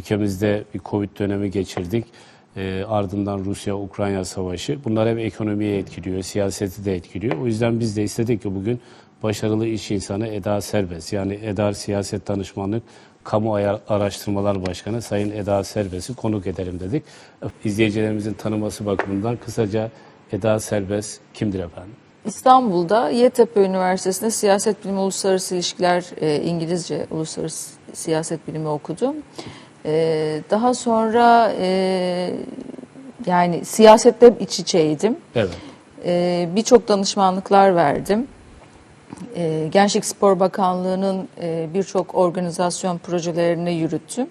ülkemizde bir Covid dönemi geçirdik. E, ardından Rusya-Ukrayna savaşı. Bunlar hep ekonomiye etkiliyor, siyaseti de etkiliyor. O yüzden biz de istedik ki bugün başarılı iş insanı Eda Serbest yani Eda Siyaset Danışmanlık Kamu Araştırmalar Başkanı Sayın Eda Serbest'i konuk edelim dedik. İzleyicilerimizin tanıması bakımından kısaca Eda Serbest kimdir efendim? İstanbul'da Yeditepe Üniversitesi'nde siyaset bilimi uluslararası ilişkiler e, İngilizce uluslararası siyaset bilimi okudum. E, daha sonra e, yani siyasetle hep iç içeydim. Evet. E, Birçok danışmanlıklar verdim. E, Gençlik Spor Bakanlığı'nın e, birçok organizasyon projelerini yürüttüm.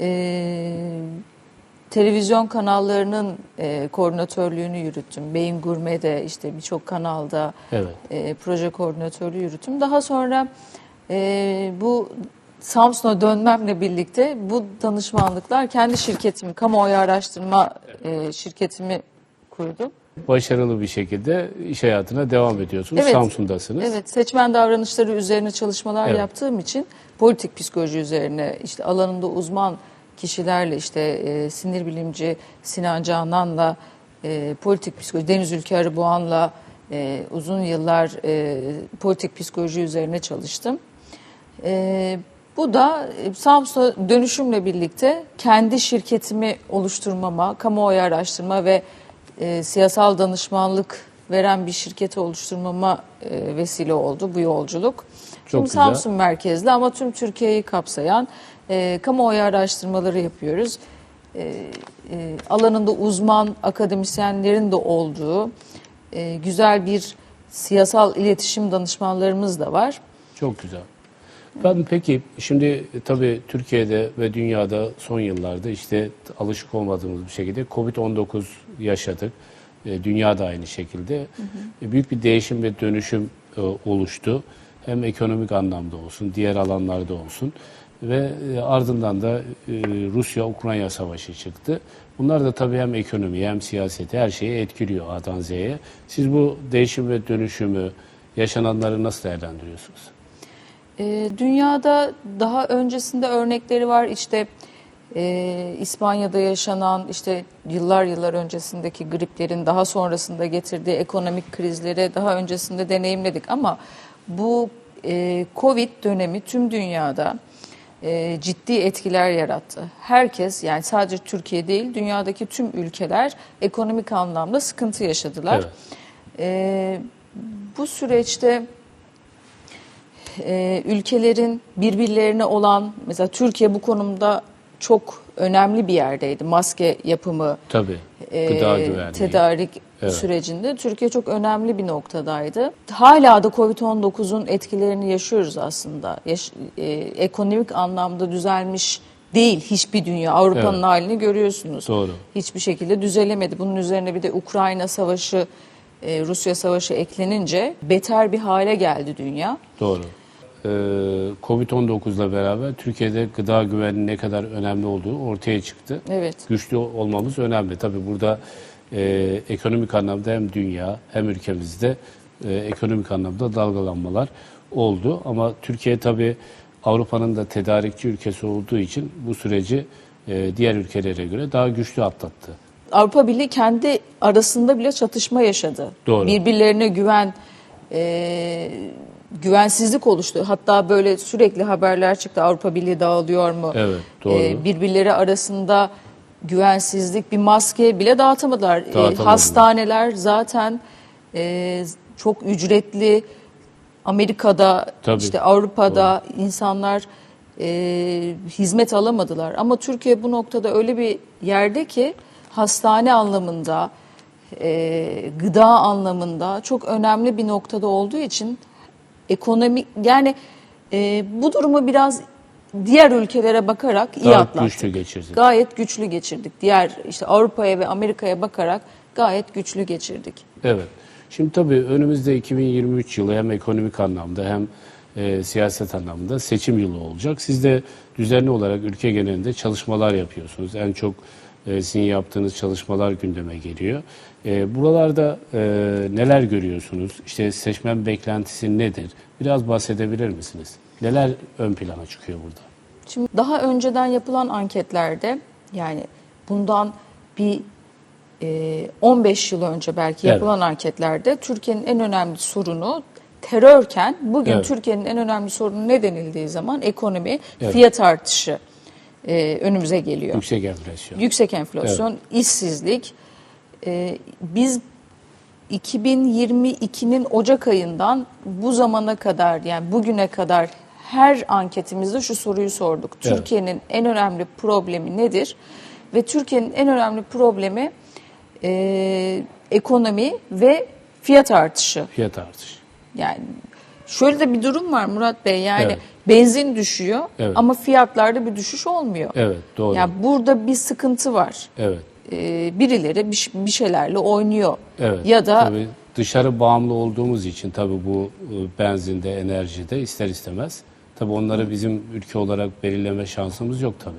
E, televizyon kanallarının e, koordinatörlüğünü yürüttüm. Beyin Gurme'de işte birçok kanalda Evet. e, proje koordinatörlüğü yürüttüm. Daha sonra e, bu Samsun'a dönmemle birlikte bu danışmanlıklar kendi şirketimi, kamuoyu araştırma e, şirketimi kurdum. Başarılı bir şekilde iş hayatına devam ediyorsunuz. Evet. Samsun'dasınız. Evet, seçmen davranışları üzerine çalışmalar Evet. yaptığım için politik psikoloji üzerine işte alanında uzman kişilerle işte e, sinir bilimci Sinan Canan'la e, politik psikoloji Deniz Ülke Arıboğan'la e, uzun yıllar e, politik psikoloji üzerine çalıştım. E, bu da e, Samsun'a dönüşümle birlikte kendi şirketimi oluşturmama, kamuoyu araştırma ve e, siyasal danışmanlık veren bir şirketi oluşturmama e, vesile oldu bu yolculuk. Şimdi güzel. Samsun merkezli ama tüm Türkiye'yi kapsayan e, kamuoyu araştırmaları yapıyoruz. E, e, alanında uzman akademisyenlerin de olduğu e, güzel bir siyasal iletişim danışmanlarımız da var. Çok güzel. Ben peki şimdi e, tabii Türkiye'de ve dünyada son yıllarda işte alışık olmadığımız bir şekilde Covid-19 yaşadık. E, Dünya da aynı şekilde. E, Büyük bir değişim ve dönüşüm e, oluştu. Hem ekonomik anlamda olsun, diğer alanlarda olsun. Ve e, ardından da e, Rusya-Ukrayna savaşı çıktı. Bunlar da tabii hem ekonomi hem siyaseti her şeyi etkiliyor A'dan Z'ye. Siz bu değişim ve dönüşümü, yaşananları nasıl değerlendiriyorsunuz? E, dünyada daha öncesinde örnekleri var. İşte e, İspanya'da yaşanan işte yıllar yıllar öncesindeki griplerin daha sonrasında getirdiği ekonomik krizleri daha öncesinde deneyimledik. Ama bu e, Covid dönemi tüm dünyada e, ciddi etkiler yarattı. Herkes yani sadece Türkiye değil dünyadaki tüm ülkeler ekonomik anlamda sıkıntı yaşadılar. Evet. E, bu süreçte e, ülkelerin birbirlerine olan mesela Türkiye bu konumda çok önemli bir yerdeydi. Maske yapımı, Tabii. e, Gıda güvenliği. tedarik Evet. sürecinde Türkiye çok önemli bir noktadaydı. Hala da Covid-19'un etkilerini yaşıyoruz aslında. Yaş- e, ekonomik anlamda düzelmiş değil hiçbir dünya. Avrupa'nın Evet. halini görüyorsunuz. Doğru. Hiçbir şekilde düzelemedi. Bunun üzerine bir de Ukrayna savaşı, e, Rusya savaşı eklenince beter bir hale geldi dünya. Doğru. Ee, Covid-19'la beraber Türkiye'de gıda güvenliği ne kadar önemli olduğu ortaya çıktı. Evet. Güçlü olmamız önemli. Tabii burada e, ekonomik anlamda hem dünya hem ülkemizde e, ekonomik anlamda dalgalanmalar oldu. Ama Türkiye tabii Avrupa'nın da tedarikçi ülkesi olduğu için bu süreci e, diğer ülkelere göre daha güçlü atlattı. Avrupa Birliği kendi arasında bile çatışma yaşadı. Doğru. Birbirlerine güven, e, güvensizlik oluştu. Hatta böyle sürekli haberler çıktı Avrupa Birliği dağılıyor mu? Evet, doğru. E, birbirleri arasında güvensizlik, bir maske bile dağıtamadılar. E, Dağıtamadılar. hastaneler zaten e, çok ücretli. Amerika'da, Tabii. işte Avrupa'da insanlar e, hizmet alamadılar. Ama Türkiye bu noktada öyle bir yerde ki hastane anlamında, e, gıda anlamında çok önemli bir noktada olduğu için ekonomik yani e, bu durumu biraz diğer ülkelere bakarak iyi Daha atlattık. güçlü geçirdik. Gayet güçlü geçirdik. Diğer işte Avrupa'ya ve Amerika'ya bakarak gayet güçlü geçirdik. Evet. Şimdi tabii önümüzde 2023 yılı hem ekonomik anlamda hem e, siyaset anlamda seçim yılı olacak. Siz de düzenli olarak ülke genelinde çalışmalar yapıyorsunuz. En çok e, sizin yaptığınız çalışmalar gündeme geliyor. E, buralarda e, neler görüyorsunuz? İşte seçmen beklentisi nedir? Biraz bahsedebilir misiniz? Neler ön plana çıkıyor burada? Şimdi daha önceden yapılan anketlerde yani bundan bir e, 15 yıl önce belki Evet. yapılan anketlerde Türkiye'nin en önemli sorunu terörken bugün Evet. Türkiye'nin en önemli sorunu ne denildiği zaman ekonomi, Evet. fiyat artışı e, önümüze geliyor. Yüksek enflasyon. Yüksek enflasyon, işsizlik. Ee, biz 2022'nin Ocak ayından bu zamana kadar yani bugüne kadar her anketimizde şu soruyu sorduk. Evet. Türkiye'nin en önemli problemi nedir? Ve Türkiye'nin en önemli problemi e, ekonomi ve fiyat artışı. Fiyat artışı. Yani şöyle de bir durum var Murat Bey yani Evet. benzin düşüyor Evet. ama fiyatlarda bir düşüş olmuyor. Evet doğru. Yani burada bir sıkıntı var. evet. Ee, birileri bir, bir şeylerle oynuyor. Evet. Ya da tabii dışarı bağımlı olduğumuz için tabii bu e, benzinde, enerjide ister istemez. Tabii onları bizim ülke olarak belirleme şansımız yok tabii.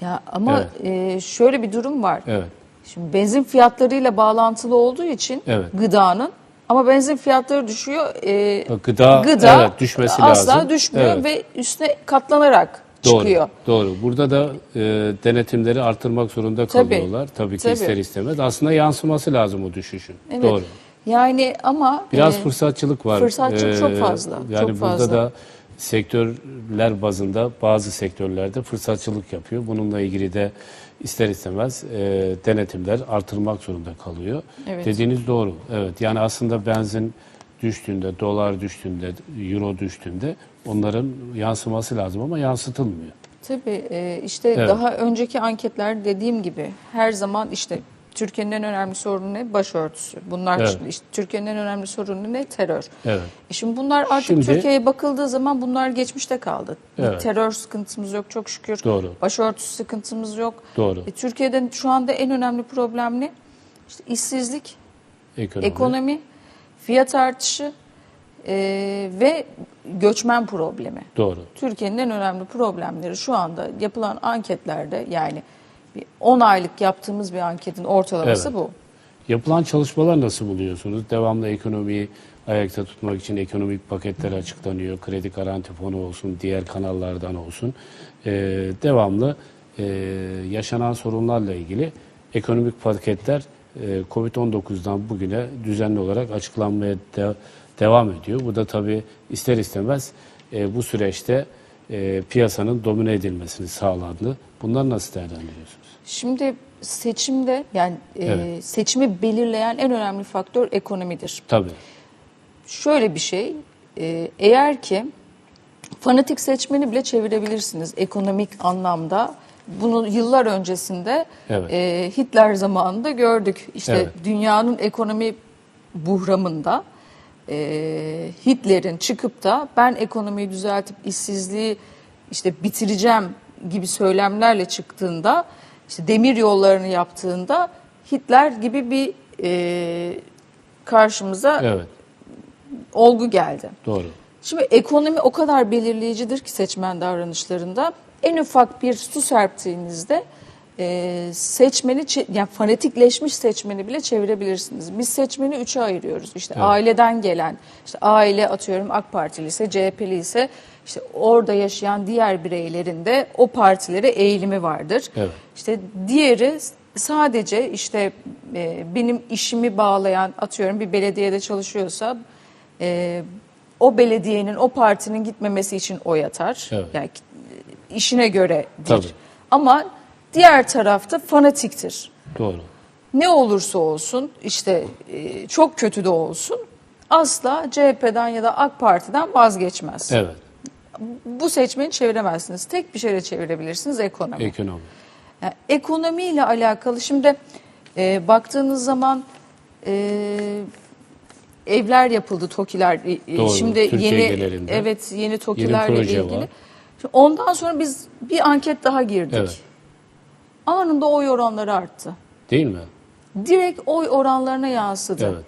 ya ama e, şöyle bir durum var. Evet. Şimdi benzin fiyatlarıyla bağlantılı olduğu için Evet. gıdanın ama benzin fiyatları düşüyor. e, Bak, Gıda, evet, düşmesi asla lazım. düşmüyor Evet. ve üstüne katlanarak Doğru, çıkıyor. Doğru. Burada da e, denetimleri artırmak zorunda Tabii. kalıyorlar. Tabii ki Tabii. ister istemez. Aslında yansıması lazım o düşüşün. Evet. Doğru. Yani ama Biraz e, fırsatçılık var. fırsatçılık çok fazla, Yani çok burada fazla. da sektörler bazında bazı sektörlerde fırsatçılık yapıyor. Bununla ilgili de ister istemez e, denetimler artırmak zorunda kalıyor. Evet. Dediğiniz doğru. Evet. Yani aslında benzin düştüğünde, dolar düştüğünde, euro düştüğünde onların yansıması lazım ama yansıtılmıyor. Tabii e, işte Evet. daha önceki anketler dediğim gibi her zaman işte Türkiye'nin en önemli sorunu ne? Başörtüsü. Bunlar Evet. işte Türkiye'nin en önemli sorunu ne? Terör. Evet. E şimdi bunlar artık Şimdi- Türkiye'ye bakıldığı zaman bunlar geçmişte kaldı. Bir Evet. terör sıkıntımız yok çok şükür. Doğru. Başörtüsü sıkıntımız yok. Doğru. E, Türkiye'de şu anda en önemli problem ne? İşte işsizlik, Ekonomi. ekonomi, fiyat artışı e, ve göçmen problemi. Doğru. Türkiye'nin en önemli problemleri şu anda yapılan anketlerde yani bir 10 aylık yaptığımız bir anketin ortalaması Evet. bu. Yapılan çalışmalar nasıl buluyorsunuz? Devamlı ekonomiyi ayakta tutmak için ekonomik paketler açıklanıyor. Kredi garanti fonu olsun, diğer kanallardan olsun. Ee, devamlı e, yaşanan sorunlarla ilgili ekonomik paketler e, Covid-19'dan bugüne düzenli olarak açıklanmaya de- devam ediyor. Bu da tabii ister istemez e, bu süreçte e, piyasanın domine edilmesini sağladı. Bunları nasıl değerlendiriyorsunuz? Şimdi seçimde yani e, Evet. seçimi belirleyen en önemli faktör ekonomidir. Tabii. Şöyle bir şey e, eğer ki fanatik seçmeni bile çevirebilirsiniz ekonomik anlamda. Bunu yıllar öncesinde Evet. e, Hitler zamanında gördük. İşte Evet. dünyanın ekonomi buhramında e, Hitler'in çıkıp da ben ekonomiyi düzeltip işsizliği işte bitireceğim gibi söylemlerle çıktığında işte demir yollarını yaptığında Hitler gibi bir e, karşımıza Evet. olgu geldi. Doğru. Şimdi ekonomi o kadar belirleyicidir ki seçmen davranışlarında. En ufak bir su serptiğinizde e, seçmeni, yani fanatikleşmiş seçmeni bile çevirebilirsiniz. Biz seçmeni üçe ayırıyoruz. İşte Evet. aileden gelen, işte aile atıyorum AK Partili ise, CHP'li ise işte orada yaşayan diğer bireylerin de o partilere eğilimi vardır. Evet. İşte diğeri sadece işte e, benim işimi bağlayan atıyorum bir belediyede çalışıyorsa e, o belediyenin o partinin gitmemesi için oy atar. Evet. Yani e, işine göredir. Tabii. Ama diğer tarafta fanatiktir. Doğru. Ne olursa olsun işte e, çok kötü de olsun asla CHP'den ya da AK Parti'den vazgeçmez. Evet. Bu seçmeni çeviremezsiniz. Tek bir şeyle çevirebilirsiniz ekonomi. Ekonomi. Yani ekonomiyle alakalı şimdi e, baktığınız zaman e, evler yapıldı TOKİ'ler. E, e, Doğru, Şimdi Türkiye yeni genelinde. evet yeni TOKİ'lerle proje ilgili. var. Şimdi ondan sonra biz bir anket daha girdik. Evet. Anında oy oranları arttı. Değil mi? Direkt oy oranlarına yansıdı. Evet.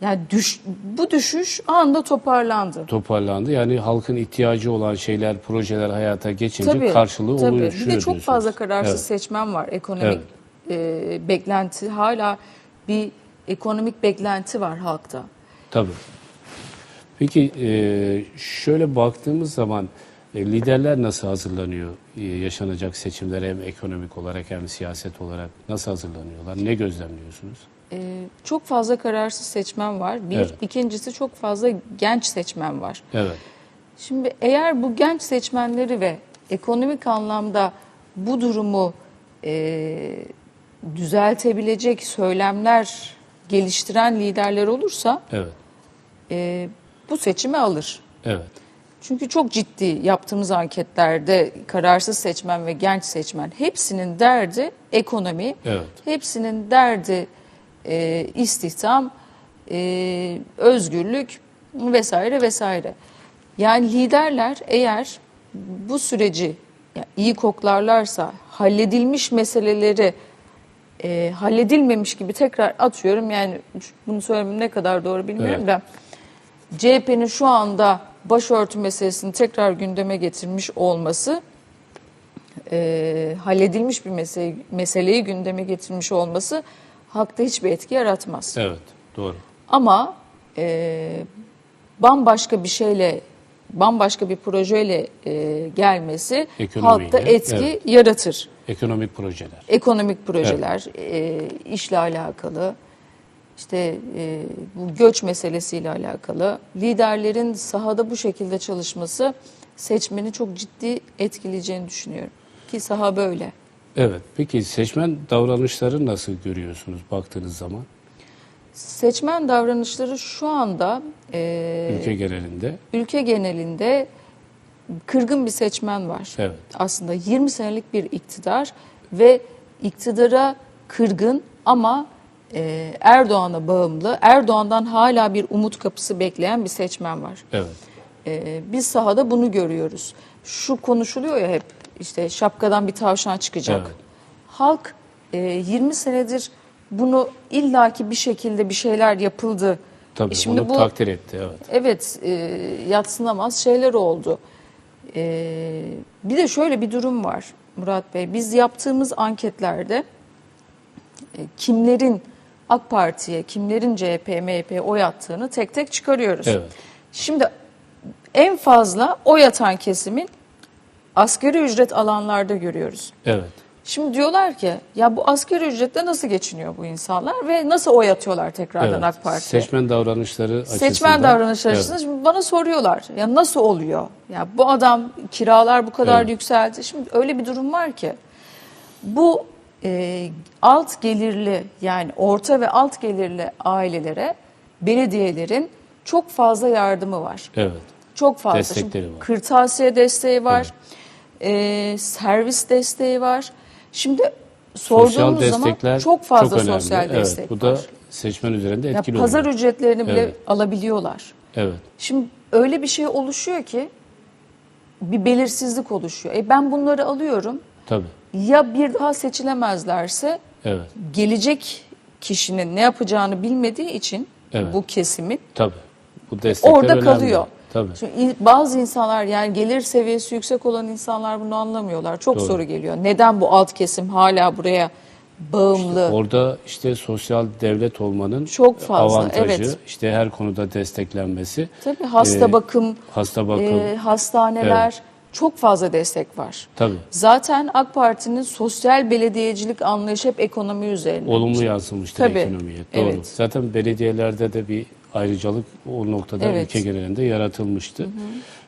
Yani düş, bu düşüş anında toparlandı. Toparlandı. Yani halkın ihtiyacı olan şeyler, projeler hayata geçince Tabii, karşılığı tabii. oluşuyor Bir de çok fazla kararsız Evet. seçmen var. Ekonomik e, beklenti hala bir ekonomik beklenti var halkta. Tabii. Peki e, şöyle baktığımız zaman liderler nasıl hazırlanıyor e, yaşanacak seçimlere hem ekonomik olarak hem siyaset olarak nasıl hazırlanıyorlar? Ne gözlemliyorsunuz? Ee, çok fazla kararsız seçmen var. Bir, Evet. ikincisi çok fazla genç seçmen var. Evet, Şimdi eğer bu genç seçmenleri ve ekonomik anlamda bu durumu e, düzeltebilecek söylemler geliştiren liderler olursa evet, e, bu seçimi alır. evet, Çünkü çok ciddi yaptığımız anketlerde kararsız seçmen ve genç seçmen hepsinin derdi ekonomi, evet, hepsinin derdi e, istihdam, e, özgürlük vesaire vesaire. Yani liderler eğer bu süreci iyi koklarlarsa halledilmiş meseleleri e, halledilmemiş gibi tekrar atıyorum yani bunu söylemem ne kadar doğru bilmiyorum Evet. da CHP'nin şu anda başörtü meselesini tekrar gündeme getirmiş olması e, halledilmiş bir mesele, meseleyi gündeme getirmiş olması halkta hiçbir etki yaratmaz. evet, doğru. Ama e, bambaşka bir şeyle, bambaşka bir projeyle e, gelmesi Ekonomiyle, halkta etki evet. yaratır. Ekonomik projeler. Ekonomik projeler, e, işle alakalı, işte e, bu göç meselesiyle alakalı liderlerin sahada bu şekilde çalışması seçmeni çok ciddi etkileyeceğini düşünüyorum. Ki saha böyle. Evet, peki seçmen davranışları nasıl görüyorsunuz baktığınız zaman Seçmen davranışları şu anda e, ülke genelinde? ülke genelinde kırgın bir seçmen var. Evet. Aslında 20 senelik bir iktidar ve iktidara kırgın ama e, Erdoğan'a bağımlı, Erdoğan'dan hala bir umut kapısı bekleyen bir seçmen var. Evet, E, biz sahada bunu görüyoruz. Şu konuşuluyor ya hep işte şapkadan bir tavşan çıkacak. Evet. Halk e, 20 senedir bunu illaki bir şekilde bir şeyler yapıldı. tabii E, şimdi onu bu takdir etti, evet. Evet, e, yatsınamaz şeyler oldu. E, bir de şöyle bir durum var Murat Bey. Biz yaptığımız anketlerde e, kimlerin AK Parti'ye, kimlerin CHP, MHP'ye oy attığını tek tek çıkarıyoruz. Evet. Şimdi en fazla oy atan kesimin asgari ücret alanlarda görüyoruz. Evet, Şimdi diyorlar ki ya bu asgari ücretle nasıl geçiniyor bu insanlar ve nasıl oy atıyorlar tekrardan evet. AK Parti'ye? Seçmen davranışları açısından. Seçmen davranışları evet. açısından bana soruyorlar. Ya nasıl oluyor? Ya bu adam kiralar bu kadar Evet. yükseldi. Şimdi öyle bir durum var ki bu e, alt gelirli yani orta ve alt gelirli ailelere belediyelerin çok fazla yardımı var. Evet, Çok fazla. Destekleri Şimdi var. Kırtasiye desteği var. e, servis desteği var. Şimdi sorduğumuz zaman çok fazla önemli. sosyal evet, destek Bu da var. seçmen üzerinde Ya etkili pazar oluyor. ücretlerini bile Evet. alabiliyorlar. Evet, Şimdi öyle bir şey oluşuyor ki bir belirsizlik oluşuyor. E ben bunları alıyorum. Tabii, Ya bir daha seçilemezlerse evet, gelecek kişinin ne yapacağını bilmediği için Evet. bu kesimin tabii. Bu destekler orada önemli. kalıyor. Tabii. Şimdi bazı insanlar yani gelir seviyesi yüksek olan insanlar bunu anlamıyorlar. Çok Doğru. soru geliyor. Neden bu alt kesim hala buraya bağımlı? Orada işte sosyal devlet olmanın Çok fazla, avantajı, evet. işte her konuda desteklenmesi, Tabii hasta Ee, bakım, hasta bakım, e, hastaneler çok fazla destek var. tabii Zaten AK Parti'nin sosyal belediyecilik anlayışı hep ekonomi üzerine. olumlu yansımıştır Tabii, ekonomiye. Doğru. evet. Zaten belediyelerde de bir ayrıcalık o noktada Evet. ülke genelinde yaratılmıştı.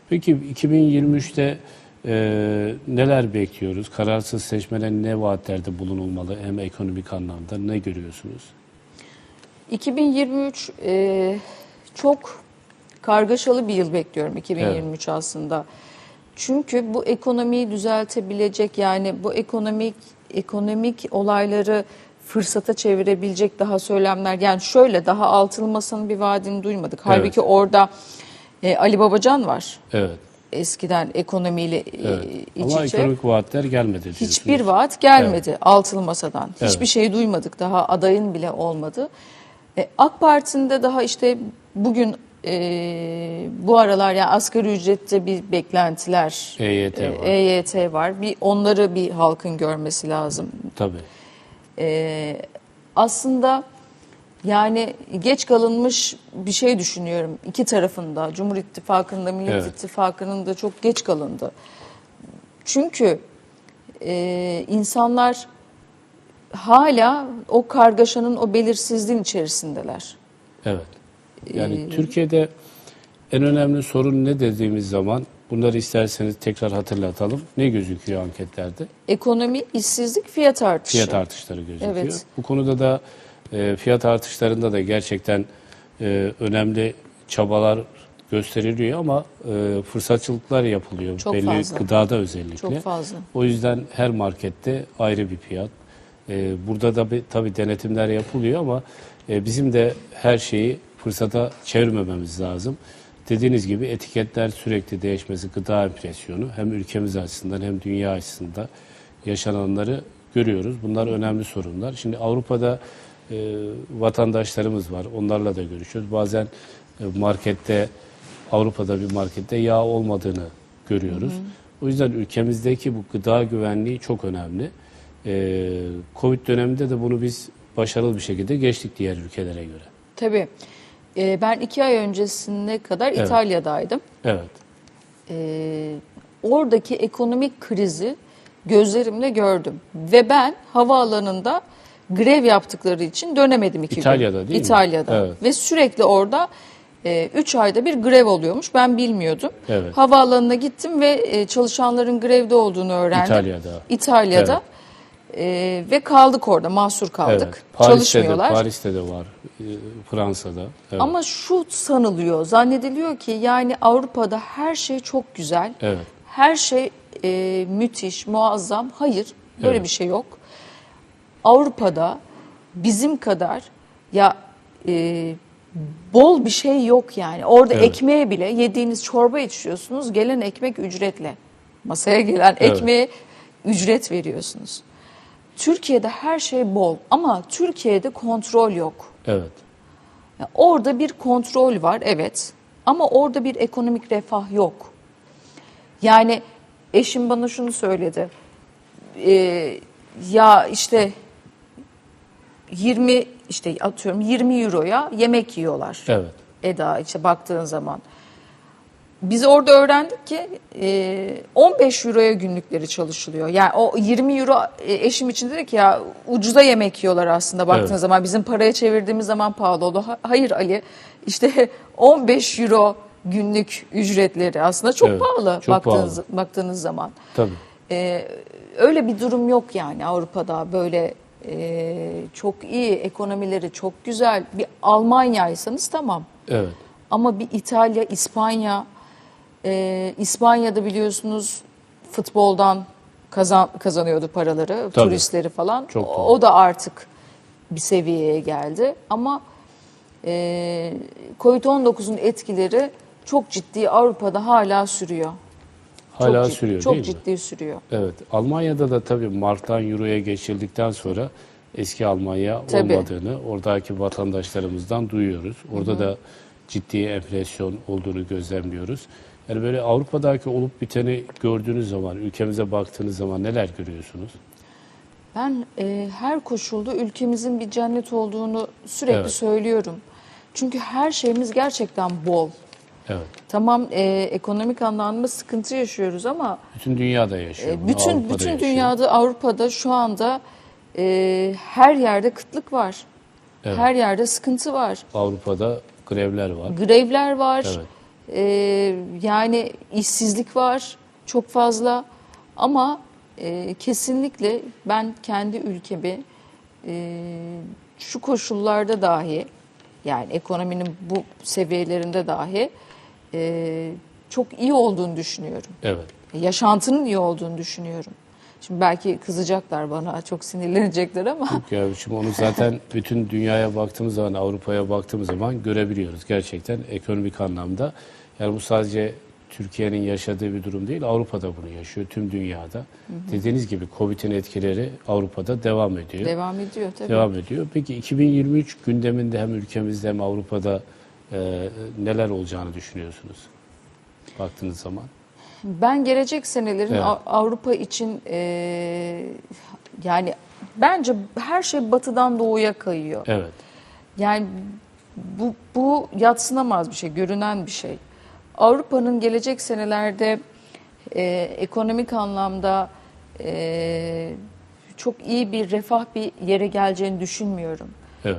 Peki 2023'te e, neler bekliyoruz? Kararsız seçmene ne vaatlerde bulunulmalı hem ekonomik anlamda ne görüyorsunuz? 2023 e, çok kargaşalı bir yıl bekliyorum 2023 aslında. Çünkü bu ekonomiyi düzeltebilecek yani bu ekonomik ekonomik olayları fırsata çevirebilecek daha söylemler yani şöyle daha altılı masanın bir vaadini duymadık. Halbuki orada e, Ali Babacan var. Evet. Eskiden ekonomiyle e, evet. iç Ama içe. ekonomik vaatler gelmedi. Hiçbir vaat gelmedi altılı masadan. Hiçbir Evet. şey duymadık. Daha adayın bile olmadı. E, AK Parti'nin de daha işte bugün e, bu aralar yani asgari ücrette bir beklentiler, EYT e, var. EYT var. Bir onları bir halkın görmesi lazım. Tabii. E, aslında Yani geç kalınmış bir şey düşünüyorum. İki tarafında, Cumhur İttifakı'nda, Millet Evet. İttifakı'nın da çok geç kalındı. Çünkü e, insanlar hala o kargaşanın, o belirsizliğin içerisindeler. Evet. Yani Ee, Türkiye'de en önemli sorun ne dediğimiz zaman bunları isterseniz tekrar hatırlatalım. Ne gözüküyor anketlerde? Ekonomi, işsizlik, fiyat artışı. Fiyat artışları gözüküyor. Evet. Bu konuda da e, fiyat artışlarında da gerçekten e, önemli çabalar gösteriliyor ama e, fırsatçılıklar yapılıyor. Çok Belli fazla. gıdada özellikle. Çok fazla. O yüzden her markette ayrı bir fiyat. E, burada da bir, tabii denetimler yapılıyor ama e, bizim de her şeyi fırsata çevirmememiz lazım. Dediğiniz gibi etiketler sürekli değişmesi, gıda enflasyonu hem ülkemiz açısından hem dünya açısından yaşananları görüyoruz. Bunlar önemli sorunlar. Şimdi Avrupa'da e, vatandaşlarımız var. Onlarla da görüşüyoruz. Bazen e, markette Avrupa'da bir markette yağ olmadığını görüyoruz. O yüzden ülkemizdeki bu gıda güvenliği çok önemli. E, Covid döneminde de bunu biz başarılı bir şekilde geçtik diğer ülkelere göre. Tabii. E, ben iki ay öncesine kadar Evet. İtalya'daydım. Evet. e, oradaki ekonomik krizi gözlerimle gördüm. Ve ben havaalanında grev yaptıkları için dönemedim iki gün. İtalya'da değil mi? İtalya'da. Evet. Ve sürekli orada 3 ayda bir grev oluyormuş. Ben bilmiyordum. Evet. Havaalanına gittim ve e, çalışanların grevde olduğunu öğrendim. İtalya'da. İtalya'da. E, ve kaldık orada, mahsur kaldık. Evet. Paris'te de, Çalışmıyorlar. Paris'te de var. e, Fransa'da. Evet. Ama şu sanılıyor, zannediliyor ki yani Avrupa'da her şey çok güzel. Evet. Her şey e, müthiş, muazzam. Hayır, böyle Evet. bir şey yok. Avrupa'da bizim kadar ya e, bol bir şey yok yani. Orada Evet. ekmeğe bile yediğiniz çorba içiyorsunuz. Gelen ekmek ücretle. Masaya gelen Evet. ekmeğe ücret veriyorsunuz. Türkiye'de her şey bol ama Türkiye'de kontrol yok. Evet. Orada bir kontrol var evet ama orada bir ekonomik refah yok. Yani eşim bana şunu söyledi. Ee, ya işte 20 işte atıyorum 20 euroya yemek yiyorlar. Evet. Eda işte baktığın zaman. Biz orada öğrendik ki e, 15 euroya günlükleri çalışılıyor. Yani o 20 euro e, eşim için dedi ki ya ucuza yemek yiyorlar aslında baktığın Evet. zaman. Bizim paraya çevirdiğimiz zaman pahalı oldu. Ha- Hayır Ali işte 15 euro günlük ücretleri aslında çok Evet, pahalı çok baktığınız, pahalı. baktığınız zaman. Tabii. Ee, öyle bir durum yok yani Avrupa'da böyle e, çok iyi ekonomileri çok güzel bir Almanya'ysanız tamam Evet. ama bir İtalya, İspanya e, İspanya'da biliyorsunuz futboldan kazan, kazanıyordu paraları Tabii. turistleri falan Çok o, o da artık bir seviyeye geldi ama e, Covid-19'un etkileri çok ciddi Avrupa'da ciddi sürüyor. Hala çok, sürüyor çok değil mi? ciddi sürüyor. Evet. Almanya'da da tabii Mart'tan Euro'ya geçildikten sonra eski Almanya Tabii. olmadığını oradaki vatandaşlarımızdan duyuyoruz. Orada da ciddi enflasyon olduğunu gözlemliyoruz. Yani böyle Avrupa'daki olup biteni gördüğünüz zaman, ülkemize baktığınız zaman neler görüyorsunuz? Ben e, her koşulda ülkemizin bir cennet olduğunu sürekli Evet. söylüyorum. Çünkü her şeyimiz gerçekten bol. Evet. Tamam e, ekonomik anlamda sıkıntı yaşıyoruz ama Bütün dünyada yaşıyor. e, bütün Avrupa'da bütün yaşıyor. dünyada Avrupa'da şu anda e, her yerde kıtlık var. Evet. Her yerde sıkıntı var. Avrupa'da grevler var. Grevler var. Evet. E, yani işsizlik var çok fazla. Ama e, kesinlikle ben kendi ülkemi e, şu koşullarda dahi yani ekonominin bu seviyelerinde dahi e, çok iyi olduğunu düşünüyorum. Evet. Yaşantının iyi olduğunu düşünüyorum. Şimdi belki kızacaklar bana, çok sinirlenecekler ama Ya şimdi onu zaten bütün dünyaya baktığımız zaman, Avrupa'ya baktığımız zaman görebiliyoruz gerçekten ekonomik anlamda. Yani bu sadece Türkiye'nin yaşadığı bir durum değil, Avrupa'da bunu yaşıyor, tüm dünyada. Dediğiniz gibi Covid'in etkileri Avrupa'da devam ediyor. devam ediyor tabii. Devam ediyor. Peki 2023 gündeminde hem ülkemizde hem Avrupa'da e, neler olacağını düşünüyorsunuz? Baktığınız zaman. Ben gelecek senelerin Evet. Av- Avrupa için e, yani bence her şey batıdan doğuya kayıyor. Evet. Yani bu, bu yatsınamaz bir şey, görünen bir şey. Avrupa'nın gelecek senelerde e, ekonomik anlamda e, çok iyi bir refah bir yere geleceğini düşünmüyorum. Evet.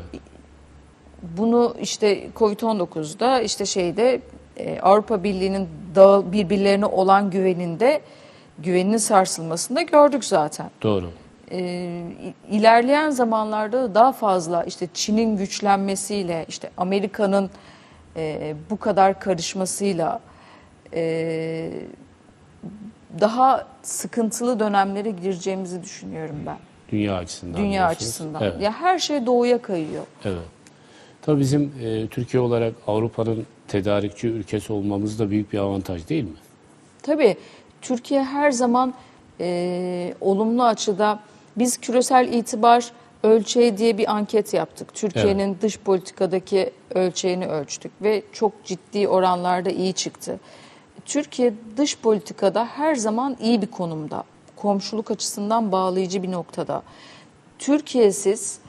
Bunu işte Covid-19'da işte şeyde e, Avrupa Birliği'nin birbirlerine olan güveninde güveninin sarsılmasında gördük zaten. Doğru. E, ilerleyen zamanlarda da daha fazla işte Çin'in güçlenmesiyle işte Amerika'nın e, bu kadar karışmasıyla e, daha sıkıntılı dönemlere gireceğimizi düşünüyorum ben. Dünya açısından. Dünya diyorsunuz. açısından. Evet. Ya her şey doğuya kayıyor. Evet. Tabii bizim e, Türkiye olarak Avrupa'nın tedarikçi ülkesi olmamız da büyük bir avantaj değil mi? Tabii Türkiye her zaman e, olumlu açıda biz küresel itibar ölçeği diye bir anket yaptık. Türkiye'nin dış politikadaki ölçeğini ölçtük ve çok ciddi oranlarda iyi çıktı. Türkiye dış politikada her zaman iyi bir konumda. Komşuluk açısından bağlayıcı bir noktada. Türkiye'siz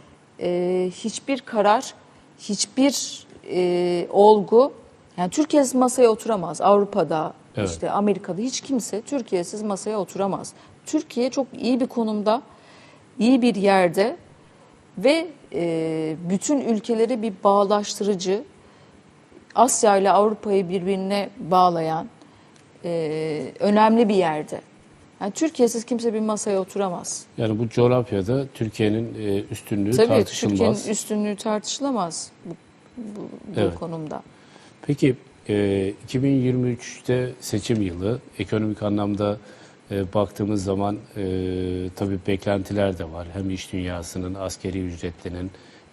e, hiçbir karar, hiçbir e, olgu, yani Türkiye'siz masaya oturamaz. Avrupa'da, Evet. işte Amerika'da hiç kimse Türkiye'siz masaya oturamaz. Türkiye çok iyi bir konumda, iyi bir yerde ve e, bütün ülkeleri bir bağlaştırıcı, Asya ile Avrupa'yı birbirine bağlayan e, önemli bir yerde. Yani Türkiye'siz kimse bir masaya oturamaz. Yani bu coğrafyada Türkiye'nin e, üstünlüğü Tabii tartışılmaz. Türkiye'nin üstünlüğü tartışılamaz bu, bu, bu Evet. konumda. Peki e, 2023'te seçim yılı ekonomik anlamda e, baktığımız zaman e, tabii beklentiler de var. Hem iş dünyasının, askeri ücretlinin,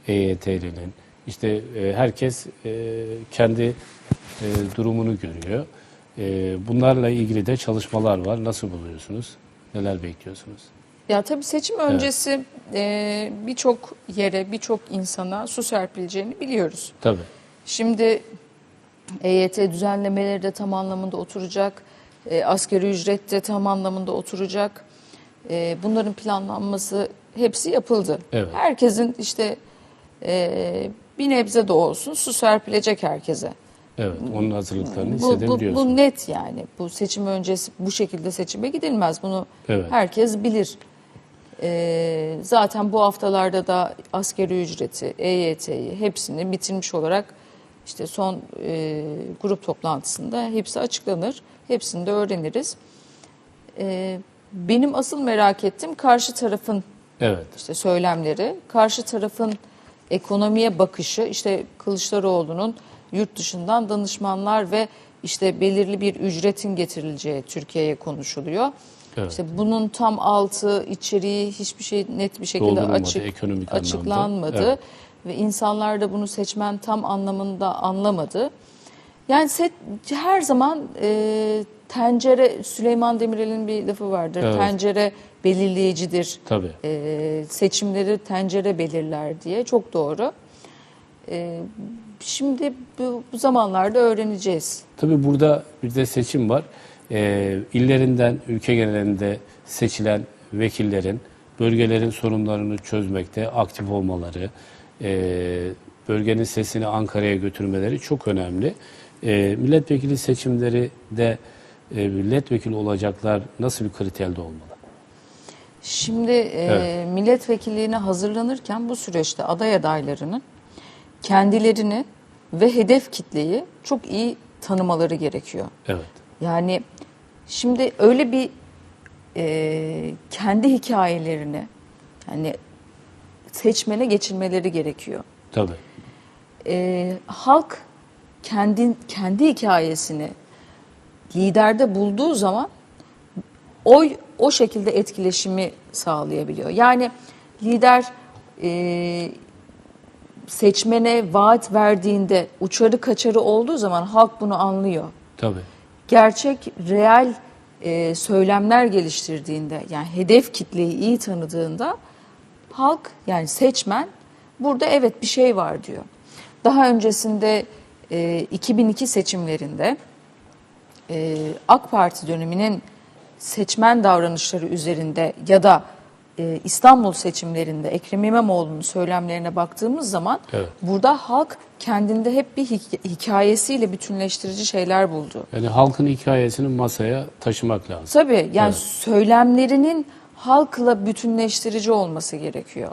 EYT'linin işte e, herkes e, kendi e, durumunu görüyor. E, bunlarla ilgili de çalışmalar var. Nasıl buluyorsunuz? Neler bekliyorsunuz? Ya tabii seçim öncesi e, birçok yere, birçok insana su serpileceğini biliyoruz. Tabii. Şimdi EYT düzenlemeleri de tam anlamında oturacak. E, asgari ücret de tam anlamında oturacak. E, bunların planlanması hepsi yapıldı. Evet. Herkesin işte e, bir nebze de olsun su serpilecek herkese. Evet, onun hazırlıklarını Bu, bu, hissedebiliyorsunuz. bu net yani. Bu seçim öncesi bu şekilde seçime gidilmez. Bunu Evet. herkes bilir. Ee, zaten bu haftalarda da askeri ücreti, EYT'yi hepsini bitirmiş olarak işte son e, grup toplantısında hepsi açıklanır. Hepsini de öğreniriz. Ee, benim asıl merak ettiğim karşı tarafın Evet, işte söylemleri, karşı tarafın ekonomiye bakışı, işte Kılıçdaroğlu'nun yurt dışından danışmanlar ve işte belirli bir ücretin getirileceği Türkiye'ye konuşuluyor. Evet. İşte bunun tam altı, içeriği hiçbir şey net bir şekilde açık ekonomik anlamda. açıklanmadı Evet. ve insanlar da bunu seçmen tam anlamında anlamadı. Yani set, her zaman e, tencere Süleyman Demirel'in bir lafı vardır. Evet. Tencere belirleyicidir tabii. e, seçimleri tencere belirler diye çok doğru. E, şimdi bu, bu zamanlarda öğreneceğiz. Tabii burada bir de seçim var. Ee, illerinden, ülke genelinde seçilen vekillerin bölgelerin sorunlarını çözmekte aktif olmaları, e, bölgenin sesini Ankara'ya götürmeleri çok önemli. E, milletvekili seçimleri de e, milletvekili olacaklar nasıl bir kriterde olmalı? Şimdi e, Evet. milletvekilliğine hazırlanırken bu süreçte aday adaylarının kendilerini ve hedef kitleyi çok iyi tanımaları gerekiyor. Evet, Yani şimdi öyle bir e, kendi hikayelerini yani seçmene geçirmeleri gerekiyor. tabii. e, halk kendi kendi hikayesini liderde bulduğu zaman oy o şekilde etkileşimi sağlayabiliyor. Yani lider e, seçmene vaat verdiğinde uçarı kaçarı olduğu zaman halk bunu anlıyor. Tabii. Gerçek, reel e, söylemler geliştirdiğinde yani hedef kitleyi iyi tanıdığında halk yani seçmen burada evet bir şey var diyor. Daha öncesinde e, 2002 seçimlerinde e, AK Parti döneminin seçmen davranışları üzerinde ya da e, İstanbul seçimlerinde Ekrem İmamoğlu'nun söylemlerine baktığımız zaman Evet. burada halk kendinde hep bir hik- hikayesiyle bütünleştirici şeyler buldu. Yani halkın hikayesini masaya taşımak lazım. Tabii yani söylemlerinin halkla bütünleştirici olması gerekiyor.